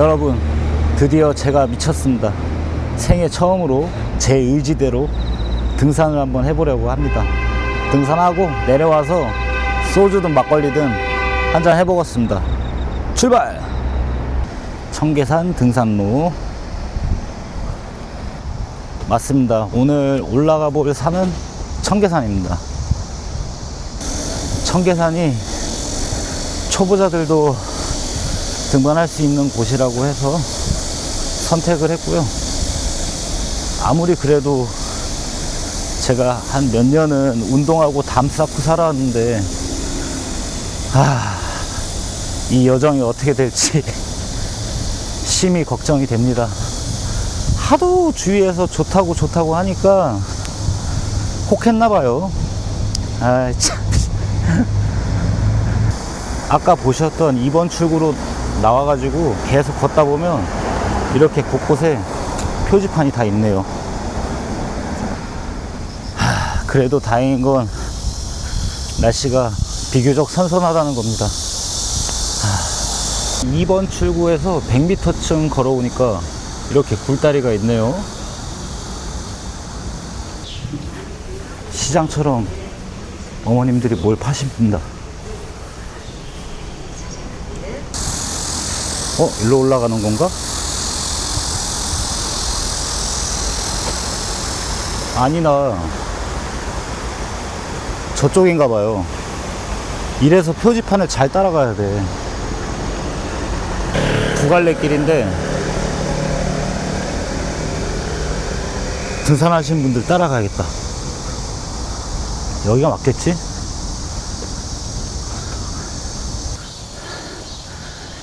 여러분, 드디어 제가 미쳤습니다. 생애 처음으로 제 의지대로 등산을 한번 해보려고 합니다. 등산하고 내려와서 소주든 막걸리든 한 잔 해보겠습니다. 출발! 청계산 등산로. 맞습니다. 오늘 올라가 볼 산은 청계산입니다. 청계산이 초보자들도 등반할 수 있는 곳이라고 해서 선택을 했고요. 아무리 그래도 제가 한 몇 년은 운동하고 담 쌓고 살아왔는데, 아, 이 여정이 어떻게 될지 심히 걱정이 됩니다. 하도 주위에서 좋다고 좋다고 하니까 혹했나 봐요. 아, 참. 아까 보셨던 2번 출구로 나와가지고 계속 걷다 보면 이렇게 곳곳에 표지판이 다 있네요. 하, 그래도 다행인 건 날씨가 비교적 선선하다는 겁니다. 하, 2번 출구에서 100m쯤 걸어오니까 이렇게 굴다리가 있네요. 시장처럼 어머님들이 뭘 파십니다. 어? 일로 올라가는 건가? 아니나 저쪽인가 봐요 이래서 표지판을 잘 따라가야 돼 두갈래길인데 등산하신 분들 따라가야겠다 여기가 맞겠지?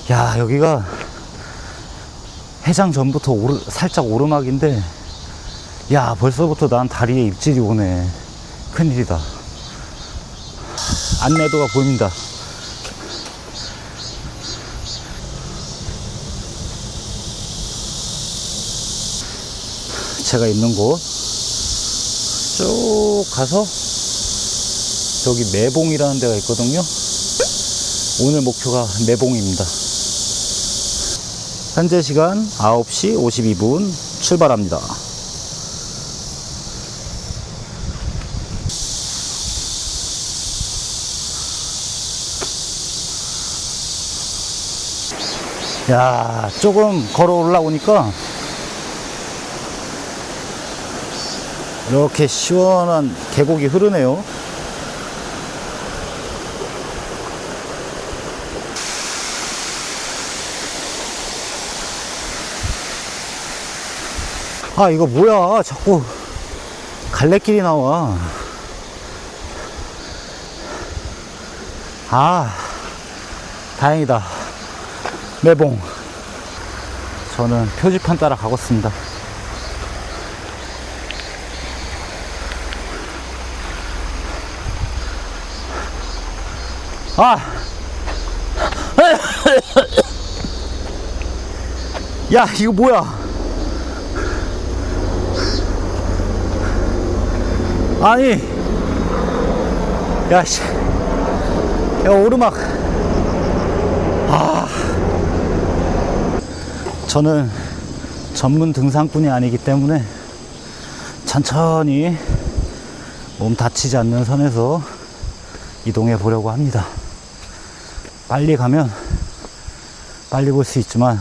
야 여기가 해장 전부터 오르, 살짝 오르막인데 야 벌써부터 난 다리에 입질이 오네. 큰일이다. 안내도가 보입니다. 제가 있는 곳. 쭉 가서 저기 매봉이라는 데가 있거든요. 오늘 목표가 매봉입니다 현재 시간 9시 52분 출발합니다. 야, 조금 걸어 올라오니까 이렇게 시원한 계곡이 흐르네요. 아 이거 뭐야? 자꾸 갈래길이 나와. 아 다행이다. 매봉. 저는 표지판 따라 가겠습니다. 아! 야 이거 뭐야 아니, 야, 씨. 야, 오르막. 아. 저는 전문 등산꾼이 아니기 때문에 천천히 몸 다치지 않는 선에서 이동해 보려고 합니다. 빨리 가면 빨리 볼 수 있지만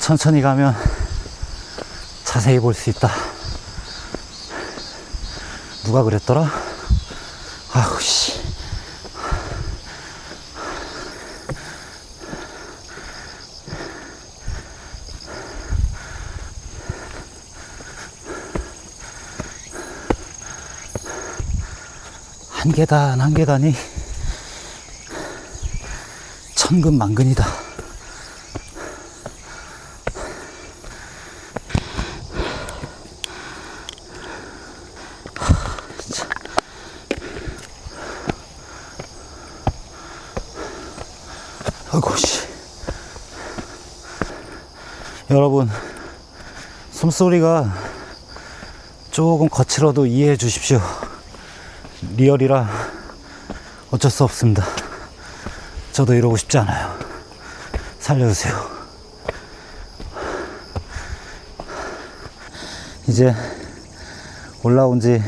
천천히 가면 자세히 볼 수 있다. 누가 그랬더라? 아우, 씨. 한 계단, 한 계단이 천근만근이다. 아이고, 씨. 여러분, 숨소리가 조금 거칠어도 이해해 주십시오. 리얼이라 어쩔 수 없습니다. 저도 이러고 싶지 않아요. 살려주세요. 이제 올라온 지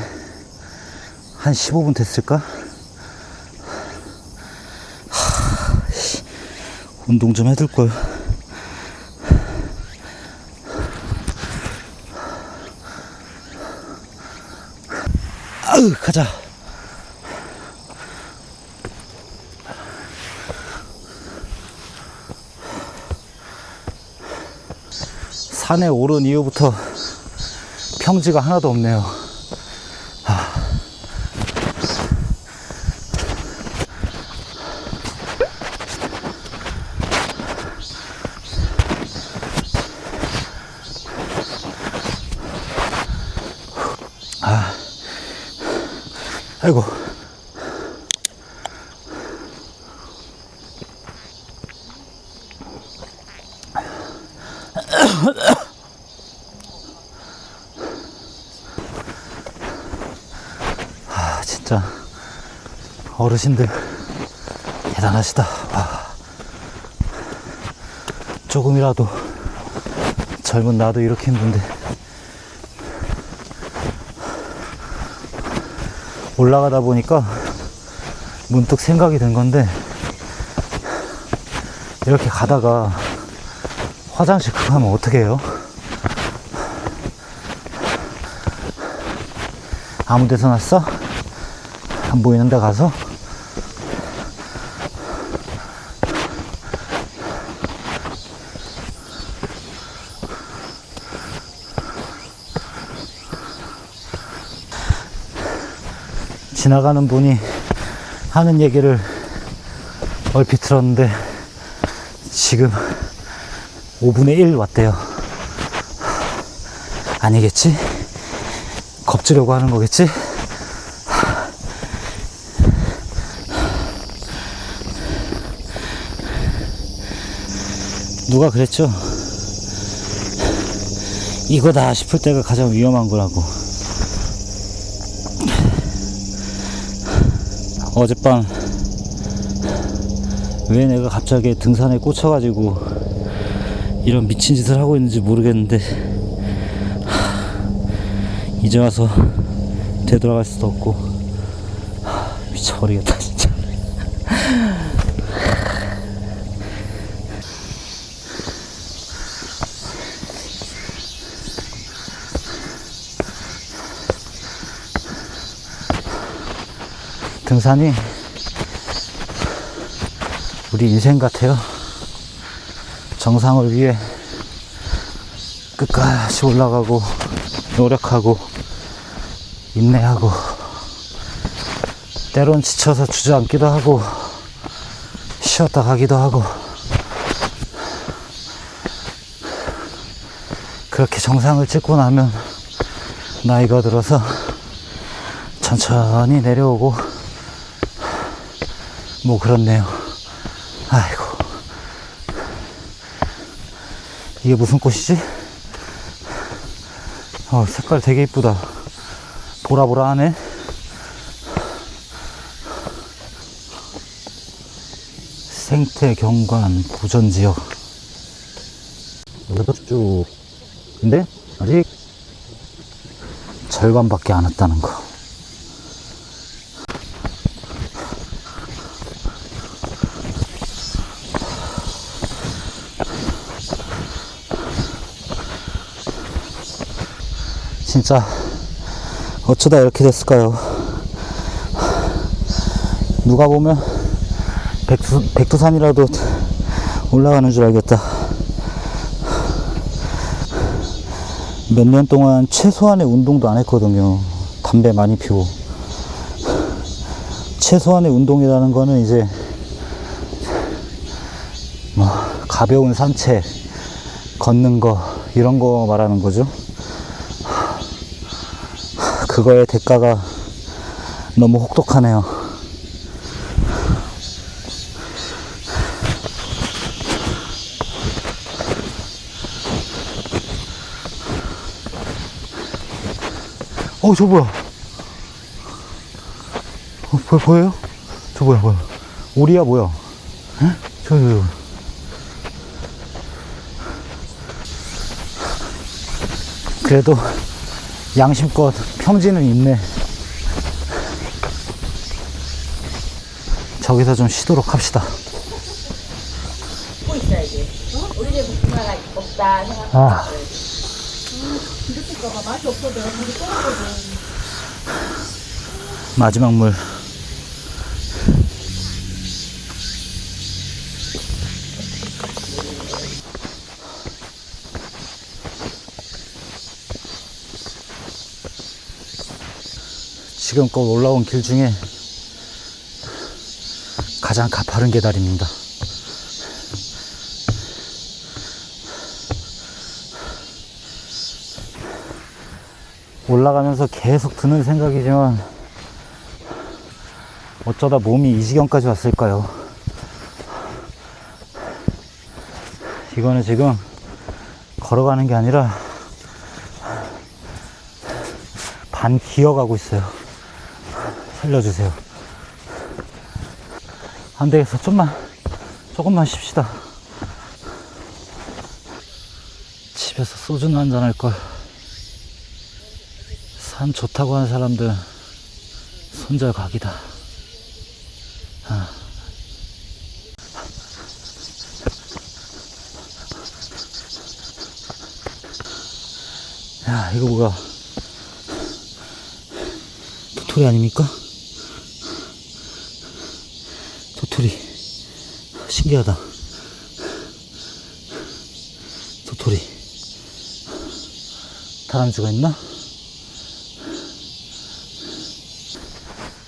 한 15분 됐을까? 하, 씨, 운동 좀 해둘걸. 아으, 가자. 산에 오른 이후부터 평지가 하나도 없네요. 아이고. 아, 진짜 어르신들 대단하시다. 와. 조금이라도 젊은 나도 이렇게 힘든데 올라가다 보니까 문득 생각이 든 건데 이렇게 가다가 화장실 급하면 어떻게 해요? 아무 데서나 써? 안 보이는 데 가서? 지나가는 분이 하는 얘기를 얼핏 들었는데 지금 5분의 1 왔대요. 아니겠지? 겁주려고 하는 거겠지? 누가 그랬죠? 이거다 싶을 때가 가장 위험한 거라고. 어젯밤 왜 내가 갑자기 등산에 꽂혀가지고 이런 미친 짓을 하고 있는지 모르겠는데 하, 이제 와서 되돌아갈 수도 없고 하, 미쳐버리겠다 등산이 우리 인생 같아요. 정상을 위해 끝까지 올라가고 노력하고 인내하고 때론 지쳐서 주저앉기도 하고 쉬었다 가기도 하고 그렇게 정상을 찍고 나면 나이가 들어서 천천히 내려오고 뭐 그렇네요. 아이고. 이게 무슨 꽃이지? 어, 색깔 되게 이쁘다. 보라보라하네. 생태 경관 보전 지역. 쭉. 근데 아직 절반밖에 안 왔다는 거. 진짜 어쩌다 이렇게 됐을까요? 누가 보면 백두, 백두산이라도 올라가는 줄 알겠다. 몇 년 동안 최소한의 운동도 안 했거든요. 담배 많이 피고. 최소한의 운동이라는 거는 이제 뭐 가벼운 산책, 걷는 거 이런 거 말하는 거죠. 그거의 대가가 너무 혹독하네요. 어, 저 뭐야? 어, 보, 보여요? 저 뭐야, 뭐야? 오리야, 뭐야? 에? 저, 저, 저. 그래도 양심껏 평지는 있네. 저기서 좀 쉬도록 합시다. 고 있어야지. 어? 우리 그나가 없다 생각. 아. 마지막 물. 지금껏 올라온 길 중에 가장 가파른 계단입니다. 올라가면서 계속 드는 생각이지만 어쩌다 몸이 이 지경까지 왔을까요? 이거는 지금 걸어가는 게 아니라 반 기어가고 있어요. 살려주세요. 안 되겠어. 좀만, 조금만 쉽시다. 집에서 소주나 한잔 할걸. 산 좋다고 하는 사람들 손절 각이다. 아. 야, 이거 뭐야? 도토리 아닙니까? 도토리. 신기하다. 도토리. 다람쥐가 있나?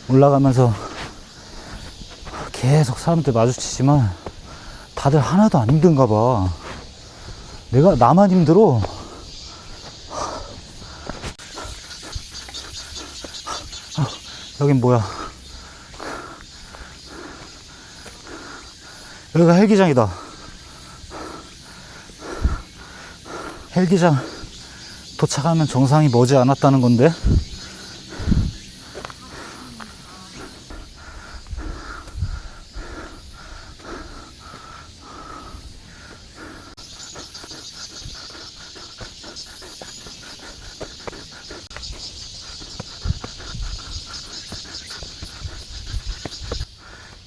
올라가면서 계속 사람들 마주치지만 다들 하나도 안 힘든가 봐. 내가 나만 힘들어. 아, 여긴 뭐야? 여기가 헬기장이다. 헬기장 도착하면 정상이 머지 않았다는 건데.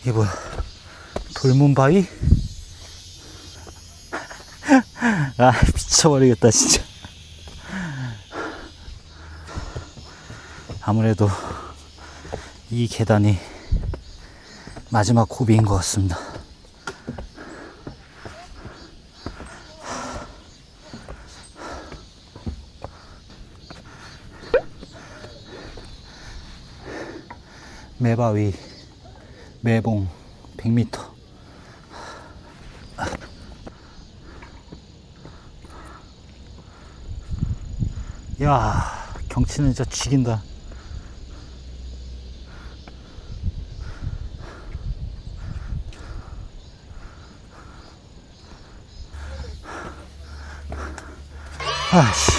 이게 뭐야? 돌문 바위? 아, 미쳐버리겠다, 진짜. 아무래도 이 계단이 마지막 고비인 것 같습니다. 매바위 매봉 100m. 야, 경치는 진짜 죽인다. 아씨.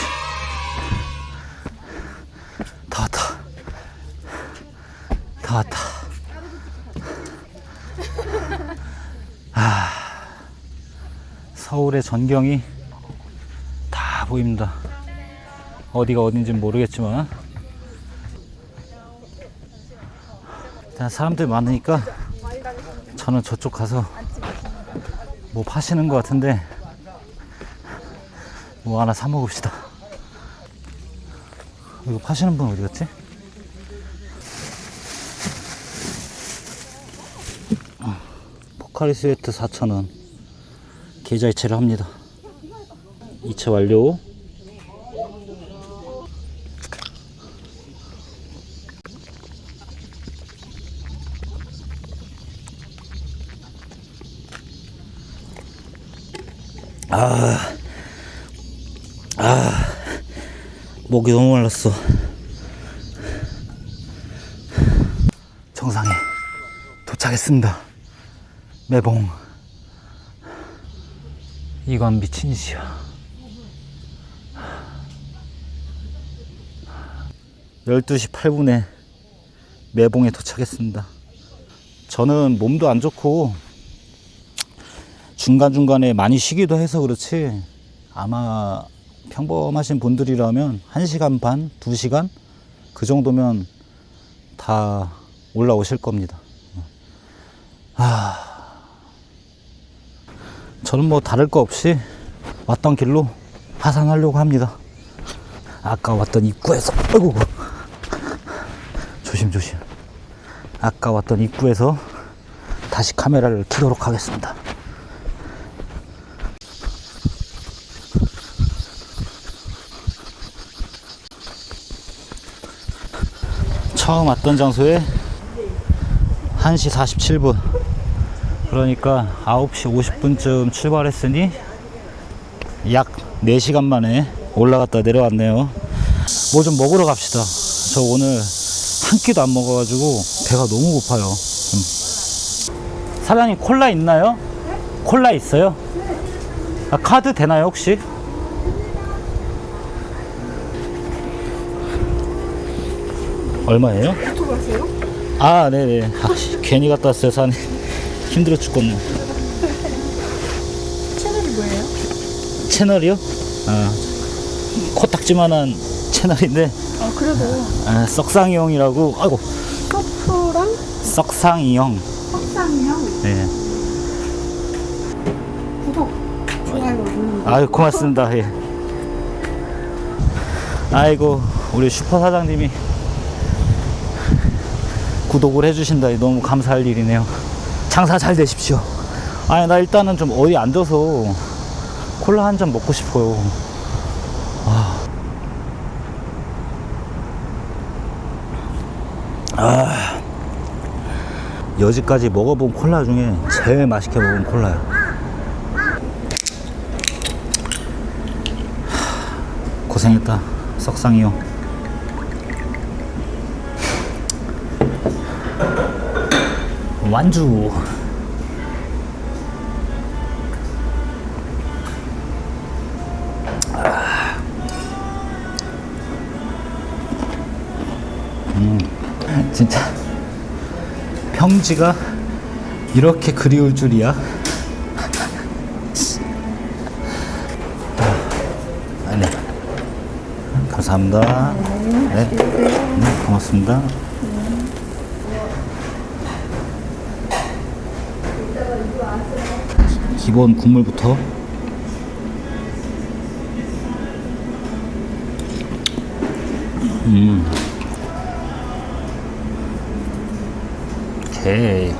다 왔다. 다 왔다. 서울의 전경이 다 보입니다. 어디가 어딘지 모르겠지만 일단 사람들 많으니까 저는 저쪽 가서 뭐 파시는 것 같은데 뭐 하나 사 먹읍시다. 이거 파시는 분 어디 갔지? 포카리 스웨트 4,000원. 계좌 이체를 합니다. 이체 완료. 목이 너무 말랐어. 정상에 도착했습니다. 매봉. 이건 미친 짓이야. 12시 8분에 매봉에 도착했습니다. 저는 몸도 안 좋고 중간중간에 많이 쉬기도 해서 그렇지 아마 평범하신 분들이라면 1시간 반, 2시간 그 정도면 다 올라오실 겁니다. 아, 저는 뭐 다를 거 없이 왔던 길로 하산하려고 합니다. 아까 왔던 입구에서, 아이고, 조심 조심. 아까 왔던 입구에서 다시 카메라를 켜도록 하겠습니다. 처음 왔던 장소에 1시 47분. 그러니까 9시 50분쯤 출발했으니 약 4시간 만에 올라갔다 내려왔네요. 뭐 좀 먹으러 갑시다. 저 오늘 한 끼도 안 먹어가지고 배가 너무 고파요. 음. 사장님 콜라 있나요? 콜라 있어요? 아, 카드 되나요 혹시? 얼마예요? 아, 네네. 아, 씨, 괜히 갔다 왔어요, 산에. 힘들어 죽겠네. 채널이 뭐예요? 채널이요? 아, 코딱지만한 채널인데, 아 그래도 아, 썩상이형이라고, 아이고, 서프랑 썩상이형. 석상이랑 네. 구독 좋아요 누르는 거. 아유, 고맙습니다. 예. 아이고, 우리 슈퍼 사장님이 구독을 해주신다니 너무 감사할 일이네요. 장사 잘 되십시오. 아니, 나 일단은 좀 어디 앉아서 콜라 한 잔 먹고 싶어요. 아. 아. 여지까지 먹어본 콜라 중에 제일 맛있게 먹은 콜라야. 고생했다 석상이요 완주 음, 진짜 평지가 이렇게 그리울 줄이야 아니 감사합니다. 네. 네, 고맙습니다. 기본 국물부터. 음. 오케이.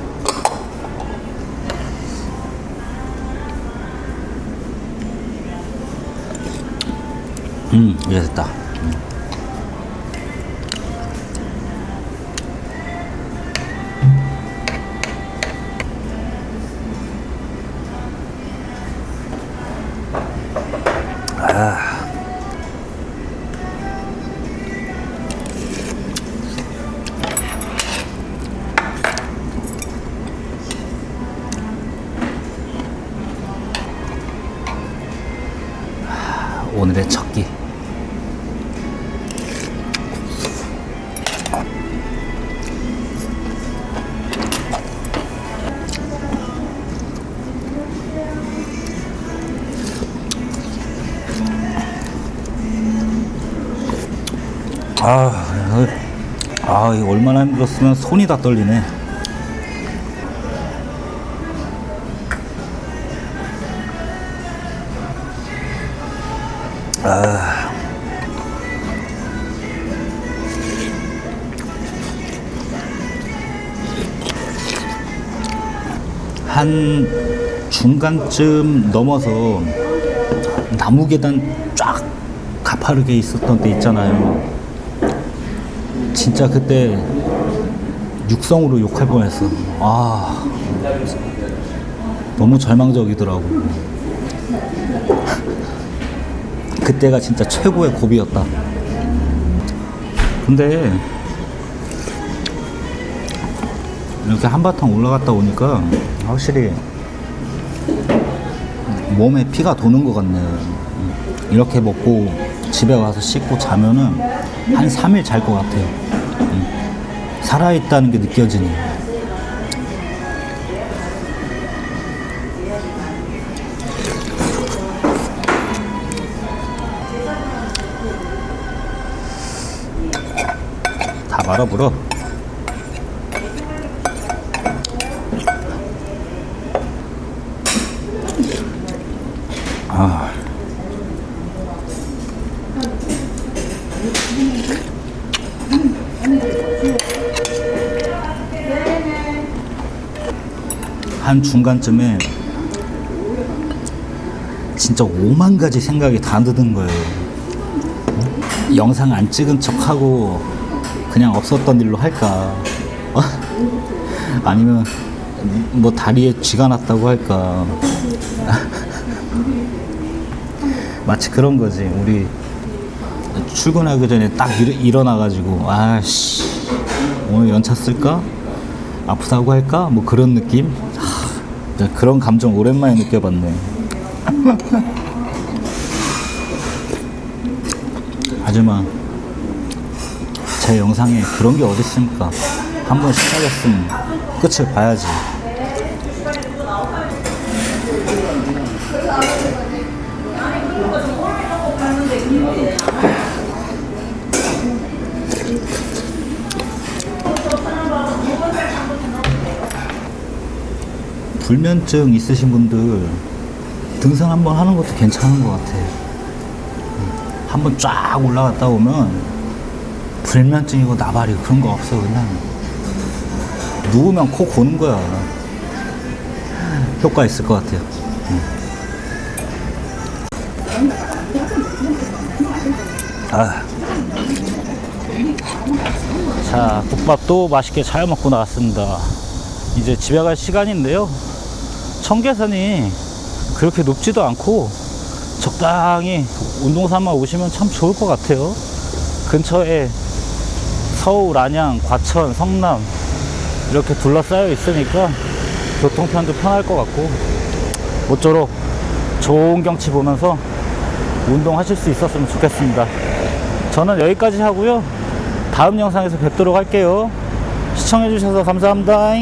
음, 이제 됐다. 아, 아, 얼마나 힘들었으면 손이 다 떨리네. 아. 한 중간쯤 넘어서 나무 계단 쫙 가파르게 있었던 때 있잖아요. 진짜 그때 육성으로 욕할 뻔했어. 아, 너무 절망적이더라고. 그때가 진짜 최고의 고비였다. 근데 이렇게 한바탕 올라갔다 오니까 확실히 몸에 피가 도는 것 같네. 이렇게 먹고 집에 와서 씻고 자면은 한 3일 잘 것 같아요. 음. 살아있다는 게 느껴지니. 다 말아불어. 한 중간쯤에 진짜 오만 가지 생각이 다 드는 거예요. 어? 영상 안 찍은 척하고 그냥 없었던 일로 할까? 어? 아니면 뭐 다리에 쥐가 났다고 할까? 마치 그런 거지. 우리 출근하기 전에 딱 일, 일어나가지고 아씨 오늘 연차 쓸까? 아프다고 할까? 뭐 그런 느낌? 하, 그런 감정 오랜만에 느껴봤네. 하지만 제 영상에 그런 게 어디 있습니까? 한 번 시작했으면 끝을 봐야지. 불면증 있으신 분들 등산 한번 하는 것도 괜찮은 것 같아. 한번 쫙 올라갔다 오면 불면증이고 나발이고 그런 거 없어 그냥 누우면 코 고는 거야. 효과 있을 것 같아요. 음. 아. 자, 국밥도 맛있게 잘 먹고 나왔습니다. 이제 집에 갈 시간인데요. 청계산이 그렇게 높지도 않고 적당히 운동 삼아 오시면 참 좋을 것 같아요. 근처에 서울, 안양, 과천, 성남 이렇게 둘러싸여 있으니까 교통편도 편할 것 같고 모쪼록 좋은 경치 보면서 운동하실 수 있었으면 좋겠습니다. 저는 여기까지 하고요. 다음 영상에서 뵙도록 할게요. 시청해주셔서 감사합니다.